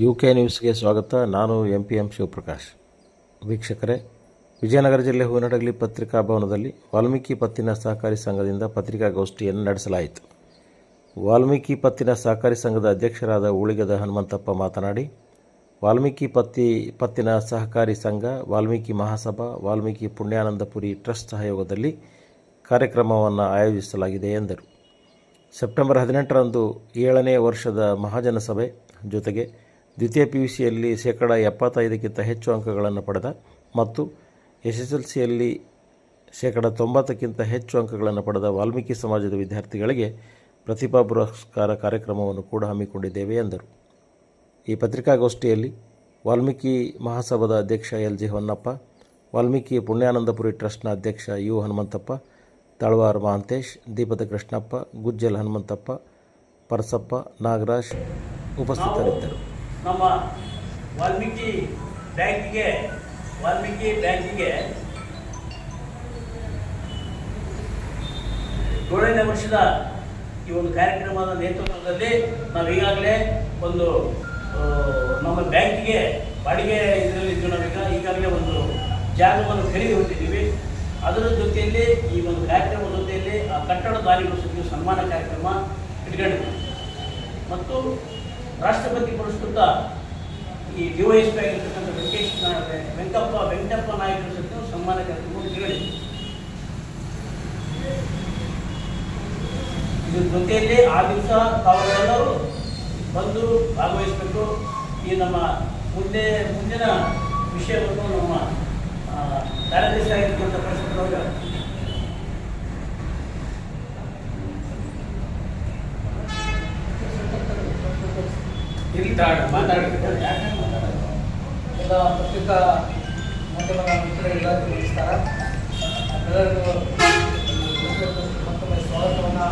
U K ನ್ಯೂಸ್ಗೆ ಸ್ವಾಗತ. ನಾನು ಎಂ ಪಿ ಎಂ ಶಿವಪ್ರಕಾಶ್. ವೀಕ್ಷಕರೇ, ವಿಜಯನಗರ ಜಿಲ್ಲೆ ಹೂನಡಗಲಿ ಪತ್ರಿಕಾ ಭವನದಲ್ಲಿ ವಾಲ್ಮೀಕಿ ಪತ್ತಿನ ಸಹಕಾರಿ ಸಂಘದಿಂದ ಪತ್ರಿಕಾಗೋಷ್ಠಿಯನ್ನು ನಡೆಸಲಾಯಿತು. ವಾಲ್ಮೀಕಿ ಪತ್ತಿನ ಸಹಕಾರಿ ಸಂಘದ ಅಧ್ಯಕ್ಷರಾದ ಉಳಿಗದ ಹನುಮಂತಪ್ಪ ಮಾತನಾಡಿ, ವಾಲ್ಮೀಕಿ ಪತ್ತಿ, ಪತ್ತಿನ ಸಹಕಾರಿ ಸಂಘ, ವಾಲ್ಮೀಕಿ ಮಹಾಸಭಾ, ವಾಲ್ಮೀಕಿ ಪುಣ್ಯಾನಂದಪುರಿ ಟ್ರಸ್ಟ್ ಸಹಯೋಗದಲ್ಲಿ ಕಾರ್ಯಕ್ರಮವನ್ನು ಆಯೋಜಿಸಲಾಗಿದೆ ಎಂದರು. ಸೆಪ್ಟೆಂಬರ್ ಹದಿನೆಂಟರಂದು ಏಳನೇ ವರ್ಷದ ಮಹಾಜನಸಭೆ ಜೊತೆಗೆ ದ್ವಿತೀಯ ಪಿ ಯು ಸಿಯಲ್ಲಿ ಶೇಕಡ ಎಪ್ಪತ್ತೈದಕ್ಕಿಂತ ಹೆಚ್ಚು ಅಂಕಗಳನ್ನು ಪಡೆದ ಮತ್ತು ಎಸ್ ಎಸ್ ಎಲ್ ಸಿಯಲ್ಲಿ ಶೇಕಡ ತೊಂಬತ್ತಕ್ಕಿಂತ ಹೆಚ್ಚು ಅಂಕಗಳನ್ನು ಪಡೆದ ವಾಲ್ಮೀಕಿ ಸಮಾಜದ ವಿದ್ಯಾರ್ಥಿಗಳಿಗೆ ಪ್ರತಿಭಾ ಪುರಸ್ಕಾರ ಕಾರ್ಯಕ್ರಮವನ್ನು ಕೂಡ ಹಮ್ಮಿಕೊಂಡಿದ್ದೇವೆ ಎಂದರು. ಈ ಪತ್ರಿಕಾಗೋಷ್ಠಿಯಲ್ಲಿ ವಾಲ್ಮೀಕಿ ಮಹಾಸಭಾದ ಅಧ್ಯಕ್ಷ ಎಲ್ ಜಿ ಹೊನ್ನಪ್ಪ, ವಾಲ್ಮೀಕಿ ಪುಣ್ಯಾನಂದಪುರಿ ಟ್ರಸ್ಟ್ನ ಅಧ್ಯಕ್ಷ ಯು ಹನುಮಂತಪ್ಪ, ತಳವಾರ್ ಮಹಾಂತೇಶ್ ದೀಪದ ಕೃಷ್ಣಪ್ಪ, ಗುಜ್ಜಲ್ ಹನುಮಂತಪ್ಪ, ಪರಸಪ್ಪ ನಾಗರಾಜ್ ಉಪಸ್ಥಿತರಿದ್ದರು. ನಮ್ಮ ವಾಲ್ಮೀಕಿ ಬ್ಯಾಂಕಿಗೆ ವಾಲ್ಮೀಕಿ ಬ್ಯಾಂಕಿಗೆ ಏಳನೇ ವರ್ಷದ ಈ ಒಂದು ಕಾರ್ಯಕ್ರಮದ ನೇತೃತ್ವದಲ್ಲಿ ನಾವು ಈಗಾಗಲೇ ಒಂದು ನಮ್ಮ ಬ್ಯಾಂಕಿಗೆ ಬಾಡಿಗೆ ಇದರಲ್ಲಿ ನಾವೀಗ ಈಗಾಗಲೇ ಒಂದು ಜಾಗವನ್ನು ಖರೀದಿ ಹೊಂದಿದ್ದೀವಿ ಅದರ ಜೊತೆಯಲ್ಲಿ ಈ ಒಂದು ಕಾರ್ಯಕ್ರಮದ ಜೊತೆಯಲ್ಲಿ ಆ ಕಟ್ಟಡ ದಾರಿ ಸನ್ಮಾನ ಕಾರ್ಯಕ್ರಮ ಇಟ್ಕೊಂಡಿದ್ದೀವಿ. ಮತ್ತು ರಾಷ್ಟ್ರಪತಿ ಪುರಸ್ಕೃತ ಈ ಡಿವೈಎಸ್ಪಿ ಆಗಿರ್ತಕ್ಕಂಥ ವೆಂಕಟೇಶ್ ವೆಂಕಪ್ಪ, ವೆಂಕಟಪ್ಪ ನಾಯಕರ ಸತ್ತು ಸನ್ಮಾನ ಕಾರ್ಯಕ್ರಮ ಇಟ್ಕೊಂಡಿದ್ದೀವಿ ಇದ್ರ ಜೊತೆಯಲ್ಲಿ ಆ ದಿವಸ ತಾವು ಬಂದು ಭಾಗವಹಿಸಬೇಕು. ಈ ನಮ್ಮ ಮುಂದೆ, ಮುಂದಿನ ವಿಷಯವನ್ನು ನಮ್ಮ ಕಾರ್ಯದರ್ಶಿ ಆಗಿರ್ತಕ್ಕಂಥ ಇಲ್ಲಿ ಮಾತಾಡೋದು ಎಲ್ಲ ಪತ್ರಿಕಾ ಮಾಧ್ಯಮದ ಮಿತ್ರರಿಗೆಲ್ಲರಿಗೂ ನಮಸ್ಕಾರ ಎಲ್ಲರಿಗೂ ಮತ್ತೊಮ್ಮೆ ಸ್ವಾಗತವನ್ನು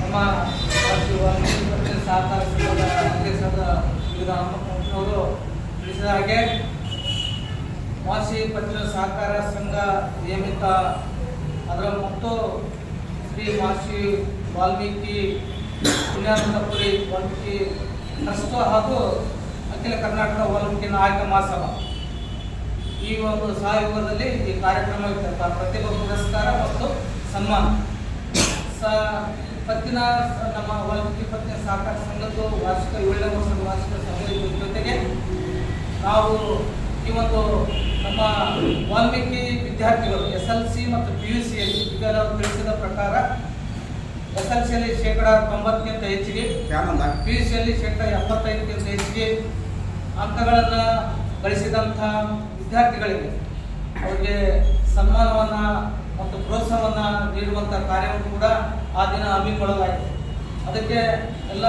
ನಮ್ಮ ಸಹಕಾರ ಸಂಘದ ಅಧ್ಯಕ್ಷರಾದ ವಿವಿಧ ಹನುಮಪ್ಪನವರು ಹಾಗೆ ಮಾಸಿ ಪತ್ರಿಕಾ ಸಹಕಾರ ಸಂಘ ನಿಯಮಿತ, ಅದರ ಮತ್ತು ಶ್ರೀ ಮಾಸಿ ವಾಲ್ಮೀಕಿ ಪುಣ್ಯಾನಂದಪುರಿ ವಾಲ್ಮೀಕಿ ಟ್ರಸ್ಟ್ ಹಾಗೂ ಅಖಿಲ ಕರ್ನಾಟಕ ವಾಲ್ಮೀಕಿ ನಾಯಕ ಮಹಾಸಭ ಈ ಒಂದು ಸಹಯೋಗದಲ್ಲಿ ಈ ಕಾರ್ಯಕ್ರಮ ಇರ್ತಕ್ಕ ಪ್ರತಿಭಾ ಪುರಸ್ಕಾರ ಮತ್ತು ಸನ್ಮಾನ. ಸ ಪತ್ತಿನ ನಮ್ಮ ವಾಲ್ಮೀಕಿ ಪತ್ತಿನ ಸಹಕಾರ ಸಂಘದ್ದು ವಾರ್ಷಿಕ ಏಳನೇ ವರ್ಷದ ವಾರ್ಷಿಕ ಸಭೆಯ ಜೊತೆಗೆ ನಾವು ಈ ಒಂದು ನಮ್ಮ ವಾಲ್ಮೀಕಿ ವಿದ್ಯಾರ್ಥಿಗಳು, ಎಸ್ ಎಲ್ ಸಿ ಮತ್ತು ಪಿ ಯು ಸಿಯಲ್ಲಿ ಈಗ ನಾವು ತಿಳಿಸಿದ ಪ್ರಕಾರ ಎಸ್ ಎಲ್ ಸಿಯಲ್ಲಿ ಶೇಕಡ ತೊಂಬತ್ತಕ್ಕಿಂತ ಹೆಚ್ಚಿಗೆ ಪಿ ಯು ಸಿಯಲ್ಲಿ ಶೇಕಡ ಎಪ್ಪತ್ತೈದಕ್ಕಿಂತ ಹೆಚ್ಚಿಗೆ ಅಂಕಗಳನ್ನು ಗಳಿಸಿದಂಥ ವಿದ್ಯಾರ್ಥಿಗಳಿಗೆ ಅವರಿಗೆ ಸನ್ಮಾನವನ್ನು ಮತ್ತು ಪ್ರೋತ್ಸಾಹವನ್ನು ನೀಡುವಂಥ ಕಾರ್ಯವನ್ನು ಕೂಡ ಆ ದಿನ ಹಮ್ಮಿಕೊಳ್ಳಲಾಯಿತು ಅದಕ್ಕೆ ಎಲ್ಲ